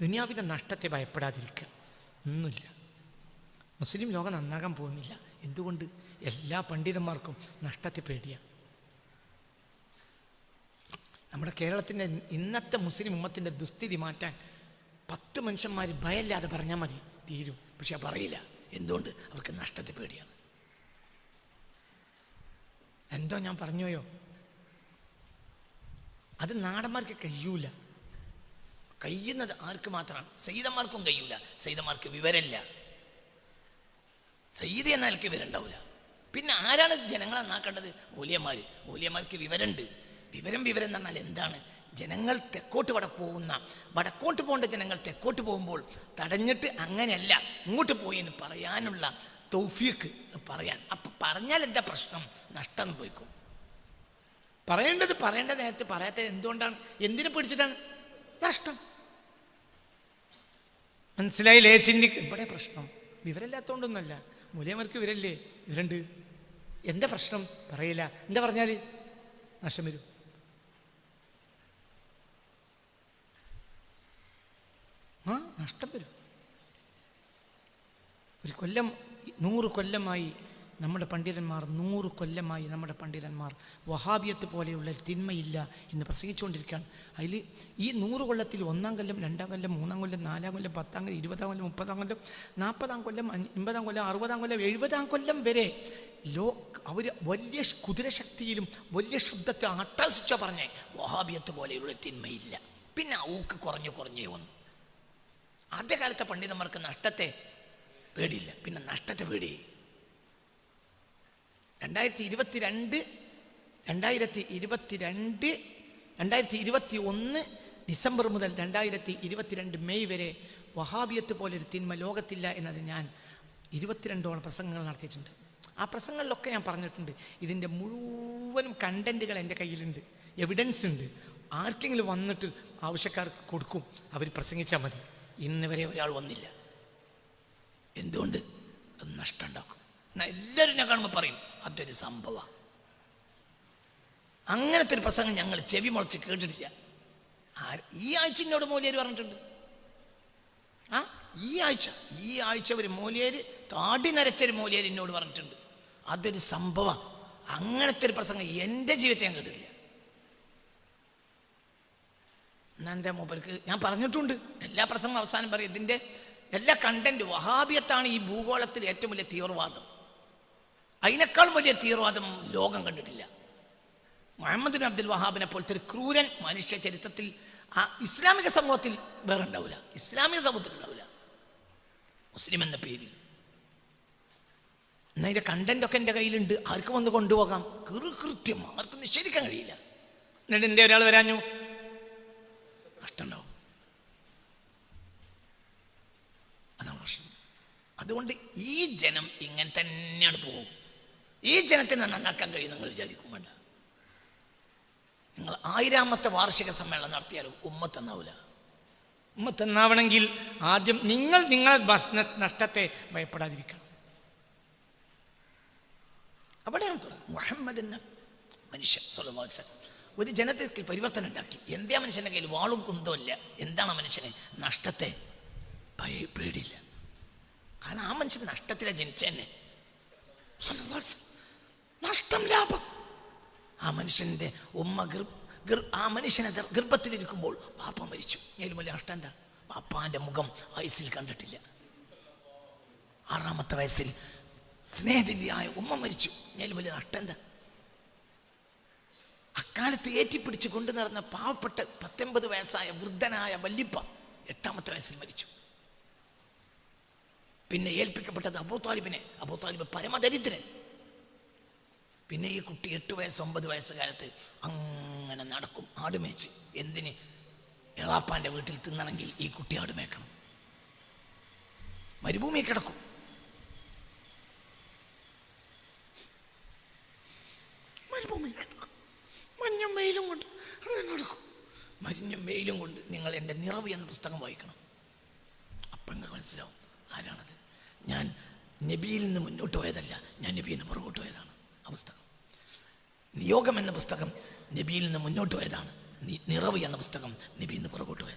ദുനിയാവിന്റെ നഷ്ടത്തെ ഭയപ്പെടാതിരിക്കുക. ഒന്നുമില്ല. മുസ്ലിം ലോകം നന്നാകാൻ പോകുന്നില്ല. എന്തുകൊണ്ട്? എല്ലാ പണ്ഡിതന്മാർക്കും നഷ്ടത്തെ പേടിയാണ് നമ്മുടെ കേരളത്തിന്റെ ഇന്നത്തെ മുസ്ലിം ഉമ്മത്തിന്റെ ദുസ്ഥിതി മാറ്റാൻ പത്ത് മനുഷ്യന്മാർ ഭയമില്ലാതെ പറഞ്ഞാൽ മതി. തീരും. പക്ഷെ പറയില്ല. എന്തുകൊണ്ട്? അവർക്ക് നഷ്ടത്തെ പേടിയാണ്. എന്തോ ഞാൻ പറഞ്ഞോയോ? അത് നാടന്മാർക്ക് കഴിയൂല. കഴിയുന്നത് ആർക്ക് മാത്രമാണ്? സയ്യിദന്മാർക്കും കഴിയൂല. സയ്യിദന്മാർക്ക് വിവരമില്ല. സയ്യിദ് എന്ന നിലയ്ക്ക് വിവരം ഉണ്ടാവില്ല പിന്നെ ആരാണ് ജനങ്ങളെ നന്നാക്കേണ്ടത്? മൂല്യന്മാർ മൂല്യന്മാർക്ക് വിവരമുണ്ട്. വിവരം വിവരം എന്ന് പറഞ്ഞാൽ എന്താണ്? ജനങ്ങൾ തെക്കോട്ട് വട പോകുന്ന വടക്കോട്ട് പോകേണ്ട ജനങ്ങൾ തെക്കോട്ട് പോകുമ്പോൾ തടഞ്ഞിട്ട് അങ്ങനെയല്ല ഇങ്ങോട്ട് പോയി എന്ന് പറയാനുള്ള തൗഫീക്ക് പറയാൻ. അപ്പം പറഞ്ഞാൽ എന്താ പ്രശ്നം? നഷ്ടം പോയിക്കും. പറയേണ്ടത് പറയേണ്ട നേരത്തെ പറയാത്തത് എന്തുകൊണ്ടാണ്? എന്തിനെ പിടിച്ചിട്ടാണ്? നഷ്ടം. മനസ്സിലായില്ലേ ചിന്തിക്ക് ഇവിടെ പ്രശ്നം. വിവരമില്ലാത്തതുകൊണ്ടൊന്നുമല്ല മൂലയമാർക്ക് വിവരല്ലേ വിവരണ്ട് എന്താ പ്രശ്നം? പറയില്ല. എന്താ പറഞ്ഞാൽ നഷ്ടം വരും. ആ നഷ്ടം വരും. ഒരു കൊല്ലം നൂറ് കൊല്ലമായി നമ്മുടെ പണ്ഡിതന്മാർ നൂറ് കൊല്ലമായി നമ്മുടെ പണ്ഡിതന്മാർ വഹാബിയത്ത് പോലെയുള്ള തിന്മയില്ല എന്ന് പ്രസംഗിച്ചുകൊണ്ടിരിക്കുകയാണ്. അതിൽ ഈ നൂറ് കൊല്ലത്തിൽ ഒന്നാം കൊല്ലം രണ്ടാം കൊല്ലം മൂന്നാം കൊല്ലം നാലാം കൊല്ലം പത്താം കൊല്ലം ഇരുപതാം കൊല്ലം മുപ്പതാം കൊല്ലം നാൽപ്പതാം കൊല്ലം അൻപതാം കൊല്ലം അറുപതാം കൊല്ലം എഴുപതാം കൊല്ലം വരെ ലോ അവർ വലിയ കുതിര കുതിരശക്തിയിലും വലിയ ശബ്ദത്തെ അട്ടസിച്ച പറഞ്ഞേ വഹാബിയത്ത് പോലെയുള്ള തിന്മയില്ല. പിന്നെ ഊക്ക് കുറഞ്ഞു കുറഞ്ഞേ വന്നു. ആദ്യകാലത്തെ പണ്ഡിതന്മാർക്ക് നഷ്ടത്തെ പേടിയില്ല. പിന്നെ നഷ്ടത്തെ പേടി രണ്ടായിരത്തി ഇരുപത്തിരണ്ട് രണ്ടായിരത്തി ഇരുപത്തിരണ്ട് രണ്ടായിരത്തി ഇരുപത്തി ഒന്ന് ഡിസംബർ മുതൽ രണ്ടായിരത്തി ഇരുപത്തിരണ്ട് മെയ് വരെ വഹാബിയത്ത് പോലെ ഒരു തിന്മ ലോകത്തില്ല എന്നത് ഞാൻ ഇരുപത്തിരണ്ടോളം പ്രസംഗങ്ങൾ നടത്തിയിട്ടുണ്ട്. ആ പ്രസംഗങ്ങളിലൊക്കെ ഞാൻ പറഞ്ഞിട്ടുണ്ട് ഇതിന്റെ മുഴുവനും കണ്ടന്റുകൾ എന്റെ കയ്യിലുണ്ട് എവിഡൻസ് ഉണ്ട്. ആർക്കെങ്കിലും വന്നിട്ട് ആവശ്യക്കാർക്ക് കൊടുക്കും അവർ പ്രസംഗിച്ചാൽ മതി. ഇന്ന് വരെ ഒരാൾ വന്നില്ല. എന്തുകൊണ്ട്? അത് നഷ്ടം ഉണ്ടാക്കും. എന്നാ എല്ലാവരും ഞാൻ കാണുമ്പോൾ പറയും അതൊരു സംഭവമാണ് അങ്ങനത്തെ ഒരു പ്രസംഗം ഞങ്ങൾ ചെവി മുളച്ച് കേട്ടിട്ടില്ല. ഈ ആഴ്ച എന്നോട് മൂലിയേര് പറഞ്ഞിട്ടുണ്ട്. ആ ഈ ആഴ്ച ഈ ആഴ്ച ഒരു മൂലിയേര് കാടി നരച്ചൊരു മൂലിയേര് എന്നോട് പറഞ്ഞിട്ടുണ്ട്. അതൊരു സംഭവം. അങ്ങനത്തെ ഒരു പ്രസംഗം എന്റെ ജീവിതത്തിൽ ഞാൻ കേട്ടിട്ടില്ല. എന്താ മൂപ്പർക്ക്? ഞാൻ പറഞ്ഞിട്ടുണ്ട്. എല്ലാ പ്രസംഗം അവസാനം പറയും ഇതിന്റെ എല്ലാ കണ്ടന്റ് വഹാബിയത്താണ് ഈ ഭൂഗോളത്തിൽ ഏറ്റവും വലിയ തീവ്രവാദം. അതിനേക്കാൾ വലിയ തീവ്രവാദം ലോകം കണ്ടിട്ടില്ല. മുഹമ്മദ് ബിൻ അബ്ദുൽ വഹാബിനെ പോലത്തെ ഒരു ക്രൂരൻ മനുഷ്യ ചരിത്രത്തിൽ ആ ഇസ്ലാമിക സമൂഹത്തിൽ വേറെ ഉണ്ടാവില്ല. ഇസ്ലാമിക സമൂഹത്തിൽ ഉണ്ടാവില്ല. മുസ്ലിം എന്ന പേരിൽ. എന്നാൽ കണ്ടന്റ് ഒക്കെ എന്റെ കയ്യിലുണ്ട്. ആർക്കും വന്ന് കൊണ്ടുപോകാം? കൃത്യം. ആർക്കും നിഷേധിക്കാൻ കഴിയില്ല. എന്നിട്ട് എന്തേ ഒരാൾ വരാഞ്ഞു? നഷ്ടമുണ്ടാവും. അതാണ് പ്രശ്നം. അതുകൊണ്ട് ഈ ജനം ഇങ്ങനെ തന്നെയാണ് പോകും. ഈ ജനത്തിനെ നന്നാക്കാൻ കഴിയും നിങ്ങൾ വിചാരിക്കും വേണ്ട. നിങ്ങൾ ആയിരാമത്തെ വാർഷിക സമ്മേളനം നടത്തിയാലും ഉമ്മത്തെന്നാവില്ല ഉമ്മത്തെന്നാവണമെങ്കിൽ ആദ്യം നിങ്ങൾ നിങ്ങളെ നഷ്ടത്തെ ഭയപ്പെടാതിരിക്കണം. അവിടെയാണ് തുടങ്ങുന്നത്. മുഹമ്മദ് എന്ന മനുഷ്യൻ വസല്ലം ഒരു ജനത്തിൽ പരിവർത്തനം ഉണ്ടാക്കി. എന്താ മനുഷ്യന്റെ കയ്യിൽ വാളും കുന്തമില്ല എന്താണ് ആ മനുഷ്യനെ നഷ്ടത്തെ ഭയ പേടിയില്ല കാരണം ആ മനുഷ്യൻ നഷ്ടത്തിലെ ജനിച്ചെന്നെ വസല്ലം. നഷ്ടം ലാഭം. ആ മനുഷ്യന്റെ ഉമ്മ ഗർ ആ മനുഷ്യനെ ഗർ- ഗർഭത്തിലിരിക്കുമ്പോൾ വാപ്പ മരിച്ചു. വലിയ നഷ്ടം എന്താ? വാപ്പാന്റെ മുഖം വയസ്സിൽ കണ്ടിട്ടില്ല. ആറാമത്തെ വയസ്സിൽ സ്നേഹതിഥിയായ ഉമ്മ മരിച്ചു. വലിയ നഷ്ടം എന്താ? അക്കാലത്ത് ഏറ്റിപ്പിടിച്ച് കൊണ്ടു നടന്ന പാവപ്പെട്ട പത്തൊമ്പത് വയസ്സായ വൃദ്ധനായ വല്ലിപ്പ എട്ടാമത്തെ വയസ്സിൽ മരിച്ചു. പിന്നെ ഏൽപ്പിക്കപ്പെട്ടത് അബൂ താലിബിനെ അബൂ താലിബ് പരമദരിദ്രൻ. പിന്നെ ഈ കുട്ടി എട്ട് വയസ്സ് ഒമ്പത് വയസ്സ് കാലത്ത് അങ്ങനെ നടക്കും ആടുമേച്ച്. എന്തിന്? എളാപ്പാന്റെ വീട്ടിൽ തിന്നണമെങ്കിൽ ഈ കുട്ടി ആടുമേക്കണം. മരുഭൂമി കിടക്കും. മരുഭൂമി കിടക്കും. മഞ്ഞും വെയിലും കൊണ്ട് അങ്ങനെ നടക്കും. മഞ്ഞും വെയിലും കൊണ്ട് നിങ്ങൾ എന്റെ നിറവ് എന്ന പുസ്തകം വായിക്കണം. അപ്പം നിങ്ങൾക്ക് മനസ്സിലാവും ആരാണത്. ഞാൻ നബിയിൽ നിന്ന് മുന്നോട്ട് പോയതല്ല ഞാൻ നബിയിൽ നിന്ന് പുറകോട്ട് പോയതാണ്. പുസ്തകം. നിയോഗം എന്ന പുസ്തകം നബിയിൽ നിന്ന് മുന്നോട്ട് പോയതാണ്. നിറവ് എന്ന പുസ്തകം നബിയിൽ നിന്ന് പുറകോട്ട് പോയതാണ്.